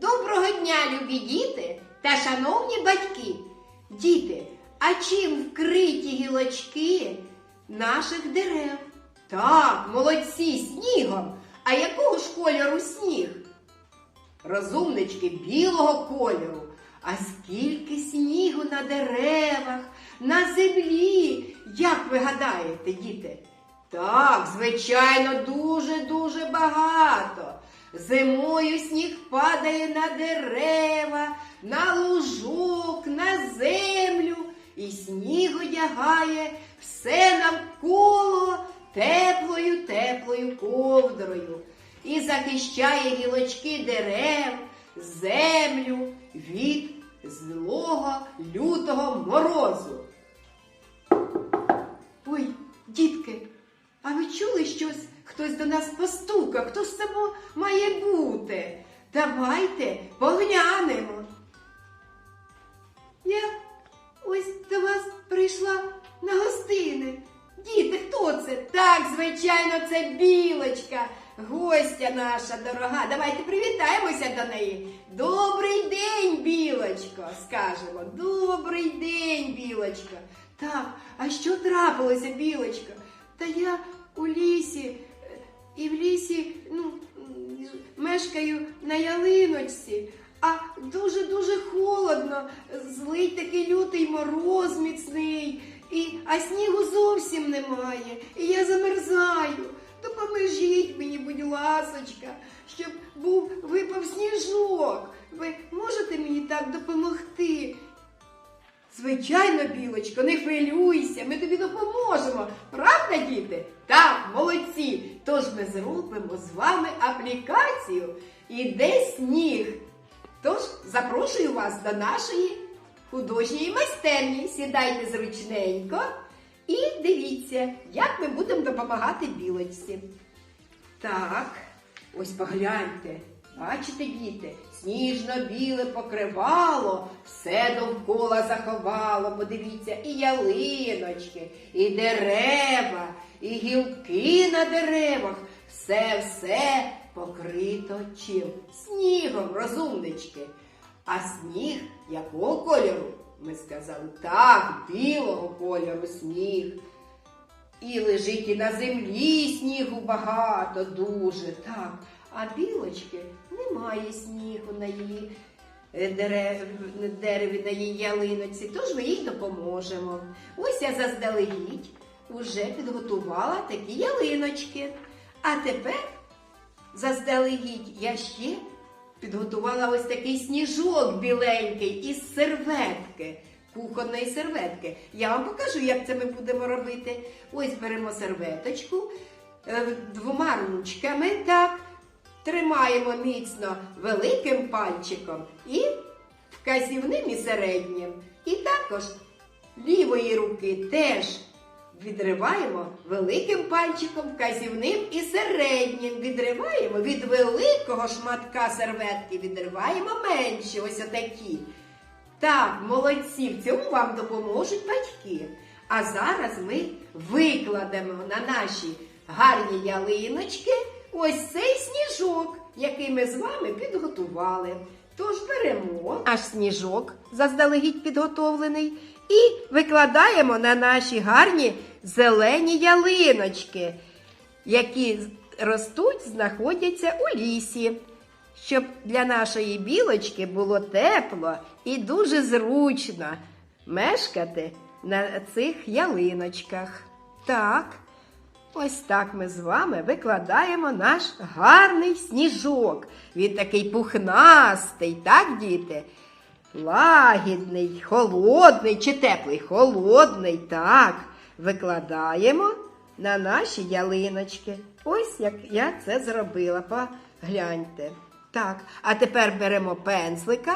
Доброго дня, любі діти та шановні батьки. Діти, а чим вкриті гілочки наших дерев? Так, молодці, снігом. А якого ж кольору сніг? Розумнички білого кольору. А скільки снігу на деревах, на землі. Як ви гадаєте, діти? Так, звичайно, дуже-дуже багато. Зимою сніг падає на дерева, на лужок, на землю, і сніг одягає все навколо теплою теплою ковдрою і захищає гілочки дерев, землю від злого лютого морозу. Нас постукав, хто ж це має бути? Давайте поглянемо. Я ось до вас прийшла на гостини. Діти, хто це? Так, звичайно, це білочка, гостя наша дорога. Давайте привітаємося до неї. Добрий день, білочко, скажемо. Добрий день, білочка. Так, а що трапилося, білочка? Та я у лісі, на ялиночці. А дуже-дуже холодно, злий такий лютий мороз міцний, і, а снігу зовсім немає, і я замерзаю. Допоможіть мені, будь ласочка, щоб був випав сніжок. Ви можете мені так допомогти? Звичайно, білочко, не хвилюйся, ми тобі допоможемо. Правда, діти? Так, молодці. Тож ми зробимо з вами аплікацію Іде сніг. Тож запрошую вас до нашої художньої майстерні. Сідайте зручненько і дивіться, як ми будемо допомагати білочці. Так, ось погляньте. Бачите, діти, сніжно-біле покривало, все довкола заховало. Подивіться, і ялиночки, і дерева, і гілки на деревах. Все-все покрито чим? Снігом, розумнички. А сніг якого кольору? Ми сказали, так, білого кольору сніг. І лежить і на землі снігу багато, дуже так. А білочки немає снігу на її е, дерев, дереві, на її ялиноці, тож ми їй допоможемо. Ось я заздалегідь уже підготувала такі ялиночки. А тепер заздалегідь я ще підготувала ось такий сніжок біленький із серветки, кухонної серветки. Я вам покажу, як це ми будемо робити. Ось беремо серветочку е, двома ручками, так, тримаємо міцно великим пальчиком і вказівним і середнім. І також лівої руки теж відриваємо великим пальчиком, вказівним і середнім. Відриваємо від великого шматка серветки, відриваємо менші, ось отакі. Так, молодці, в цьому вам допоможуть батьки. А зараз ми викладемо на наші гарні ялиночки ось цей сніжок, який ми з вами підготували. Тож беремо аж сніжок заздалегідь підготовлений і викладаємо на наші гарні зелені ялиночки, які ростуть, знаходяться у лісі щоб для нашої білочки було тепло і дуже зручно мешкати на цих ялиночках. Так, ось так ми з вами викладаємо наш гарний сніжок. Він такий пухнастий, так, діти? Лагідний, холодний чи теплий? Холодний, так. Викладаємо на наші ялиночки. Ось як я це зробила. Погляньте. Так, а тепер беремо пензлика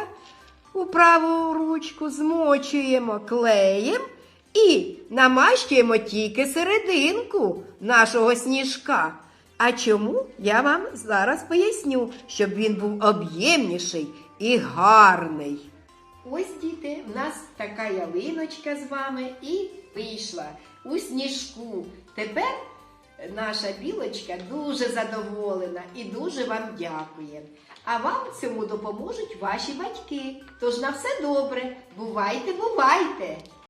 у праву ручку, змочуємо клеєм і намащуємо тільки серединку нашого сніжка. А чому я вам зараз поясню, щоб він був об'ємніший і гарний. Ось, діти, в нас така ялиночка з вами і вийшла у сніжку. Тепер наша білочка дуже задоволена і дуже вам дякує. А вам цьому допоможуть ваші батьки. Тож на все добре. Бувайте, бувайте!